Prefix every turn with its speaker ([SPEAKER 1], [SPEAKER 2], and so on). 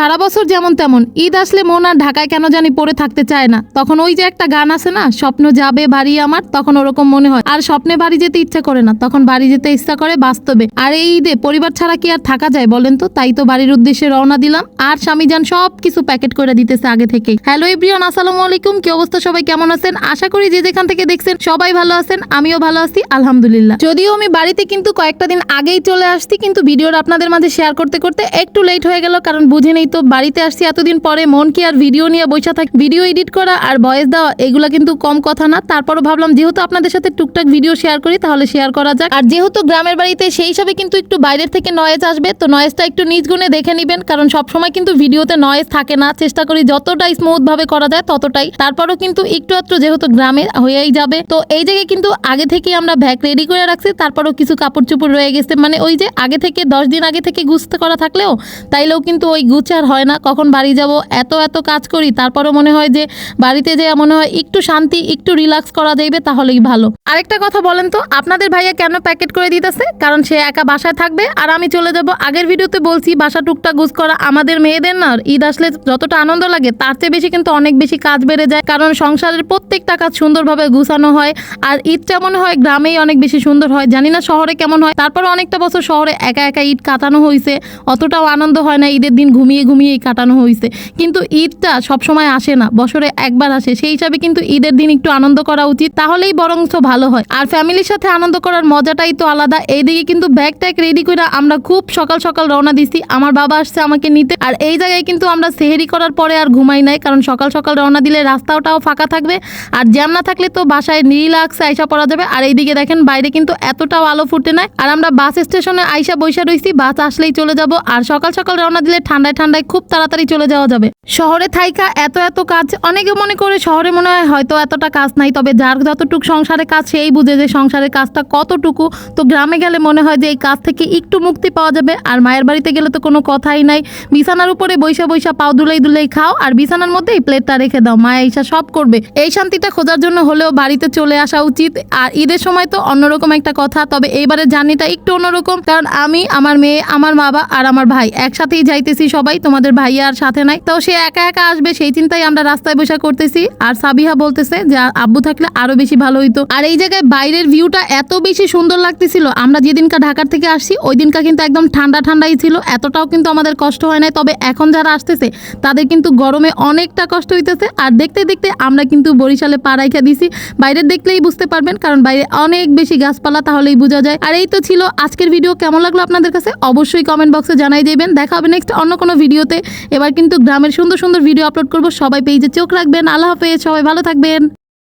[SPEAKER 1] সারা বছর যেমন তেমন, ঈদ আসলে মন আর ঢাকায় কেন জানি পড়ে থাকতে চায় না। তখন ওই যে একটা গান আছে না, স্বপ্ন যাবে বাড়ি আমার, তখন ওরকম মনে হয়। আর স্বপ্নে বাড়ি যেতে ইচ্ছা করে না, তখন বাড়ি যেতে ইচ্ছা করে বাস্তবে। আর এই ঈদে পরিবার ছাড়া কি আর থাকা যায় বলেন তো? তাই তো বাড়ির উদ্দেশ্যে রওনা দিলাম। আর স্বামী যান সব কিছু প্যাকেট করে দিতেছে আগে থেকেই। হ্যালো এভরিওয়ান, আসসালামু আলাইকুম। কি অবস্থা? সবাই কেমন আছেন? আশা করি যে যেখান থেকে দেখছেন সবাই ভালো আছেন, আমিও ভালো আছি, আলহামদুলিল্লাহ। যদিও আমি বাড়িতে কিন্তু কয়েকটা দিন আগেই চলে আসছি, কিন্তু ভিডিওর আপনাদের মাঝে শেয়ার করতে করতে একটু লেট হয়ে গেল, কারণ বুঝে নেই তো বাড়িতে আসছি এতদিন পরে, মন কি আর ভিডিও নিয়ে বসে থাকি ভিডিও এডিট করা আর ভয়েস দেওয়া, এগুলো কিন্তু কম কথা না। তারপরও ভাবলাম, যেহেতু আপনাদের সাথে টুকটাক ভিডিও শেয়ার করি, তাহলে শেয়ার করা যাক। আর যেহেতু গ্রামের বাড়িতে সেই হিসাবে কিন্তু একটু বাইরের থেকে নয়েজ আসবে, তো নয়েজটা একটু নিজ গুণে দেখে নেবেন, কারণ সবসময় কিন্তু ভিডিওতে নয়েজ থাকে না। চেষ্টা করি যতটাই স্মুথ ভাবে করা যায় ততটাই। তারপরও কিন্তু একটু একটু যেহেতু গ্রামে হয়েই যাবে, তো এই জায়গায় কিন্তু আগে থেকেই আমরা ভ্যাক রেডি করে রাখছি। তারপরও কিছু কাপড় চোপড় রয়ে গেছে। মানে ওই যে আগে থেকে, দশ দিন আগে থেকে গুছতে করা থাকলেও, তাইলেও কিন্তু ওই গুছ আর হয় না, কখন বাড়ি যাব, এত এত কাজ করি, তারপরও মনে হয় যে বাড়িতে যে মনে হয় একটু শান্তি, একটু রিল্যাক্স করা যাইবে, তাহলেই ভালো। আরেকটা কথা বলেন তো, আপনাদের ভাইয়া কেন প্যাকেট করে দিতেছে? কারণ সে একা বাসায় থাকবে, আর আমি চলে যাব। আগের ভিডিওতে বলছি, বাসা টুকটা গুজ করা আমাদের মেয়েদের না, ঈদ আসলে যতটা আনন্দ লাগে, তার চেয়ে বেশি কিন্তু অনেক বেশি কাজ বেড়ে যায়। কারণ সংসারের প্রত্যেকটা কাজ সুন্দরভাবে গুছানো হয়, আর ঈদটা মনে হয় গ্রামেই অনেক বেশি সুন্দর হয়। জানি না শহরে কেমন হয় তারপর অনেকটা বছর শহরে একা একা ঈদ কাটানো হয়েছে অতটাও আনন্দ হয় না, ঈদের দিন ঘুমিয়ে ঘুমিয়েই কাটানো হয়েছে কিন্তু ঈদটা সবসময় আসে না, বছরে একবার আসে। সেই হিসাবে কিন্তু ঈদের দিন একটু আনন্দ করা উচিত, তাহলেই বরঞ্চ ভালো হয়। আর ফ্যামিলির সাথে আনন্দ করার মজাটাই তো আলাদা। এইদিকে কিন্তু ব্যাগ ট্যাগ রেডি করে আমরা খুব সকাল সকাল রওনা দিছি। আমার বাবা আসছে আমাকে নিতে। আর এই জায়গায় কিন্তু আমরা সেহেরি করার পরে আর ঘুমাই নাই, কারণ সকাল সকাল রওনা দিলে রাস্তাটাও ফাঁকা থাকবে। আর জ্যাম না থাকলে তো বাসায় রিল্যাক্সে আইসা পড়া যাবে। আর এইদিকে দেখেন, বাইরে কিন্তু এতটাও আলো ফুটে নাই। আর আমরা বাস স্টেশনে আইসা বৈশা রইছি, বাস আসলেই চলে যাব। আর সকাল সকাল রওনা দিলে ঠান্ডায় ঠান্ডায় খুব তাড়াতাড়ি চলে যাওয়া যাবে। শহরে থাইকা এত এত কাজ, অনেকে মনে করে শহরে মনে হয় হয়তো এতটা কাজ নাই, তবে যার যতটুকু সংসারে কাজ সেই বুঝে যে সংসারের কাজটা কতটুকু। তো গ্রামে গেলে মনে হয় যে এই কাজ থেকে একটু মুক্তি পাওয়া যাবে, আর মায়ের বাড়িতে গেলে তো কোনো কথাই নাই। বিছানার উপরে বৈশা বৈশা পাও দুলাই দুলাই খাও, আর বিছানার মধ্যে এই প্লেটটা রেখে দাও, মা এইসা সব করবে। এই শান্তিটা খোঁজার জন্য হলেও বাড়িতে চলে আসা উচিত, আর ঈদের সময় তো অন্যরকম একটা কথা, তবে এইবারের জার্নিটা একটু অন্যরকম, কারণ আমি, আমার মেয়ে, আমার বাবা, আর আমার ভাই, একসাথেই যাইতেছি সবাই তোমাদের ভাইয়া আর সাথে নাই, তো সে একা একা আসবে, সেই চিন্তায় আমরা রাস্তায় বসে করতেছি। আর সাবিহা বলতেছে যে আব্বু থাকলে আরও বেশি ভালো হইতো। আর এই জায়গায় বাইরের ভিউটা এত বেশি সুন্দর লাগতেছিল, আমরা যেদিনকা ঢাকার থেকে আসছি ওই দিনকা কিন্তু একদম ঠান্ডা ঠান্ডাই ছিল, এতটাও কিন্তু আমাদের কষ্ট হয় নাই। তবে এখন যারা আসতেছে, তাদের কিন্তু গরমে অনেকটা কষ্ট হইতেছে। আর দেখতে দেখতে আমরা কিন্তু বরিশালে পা রাইখা দিছি। বাইরে দেখলেই বুঝতে পারবেন, কারণ বাইরে অনেক বেশি গাছপালা, তাহলেই বোঝা যায়। আর এই তো ছিল আজকের ভিডিও, কেমন লাগল আপনাদের কাছে? অবশ্যই কমেন্ট বক্সে জানাই দেবেন। দেখা হবে নেক্সট অন্য কোনো ভিডিওতে। এবার কিন্তু গ্রামের সুন্দর সুন্দর ভিডিও আপলোড করব। সবাই পেজে চোখ রাখবেন। আল্লাহ হাফেজ। সবাই ভালো থাকবেন।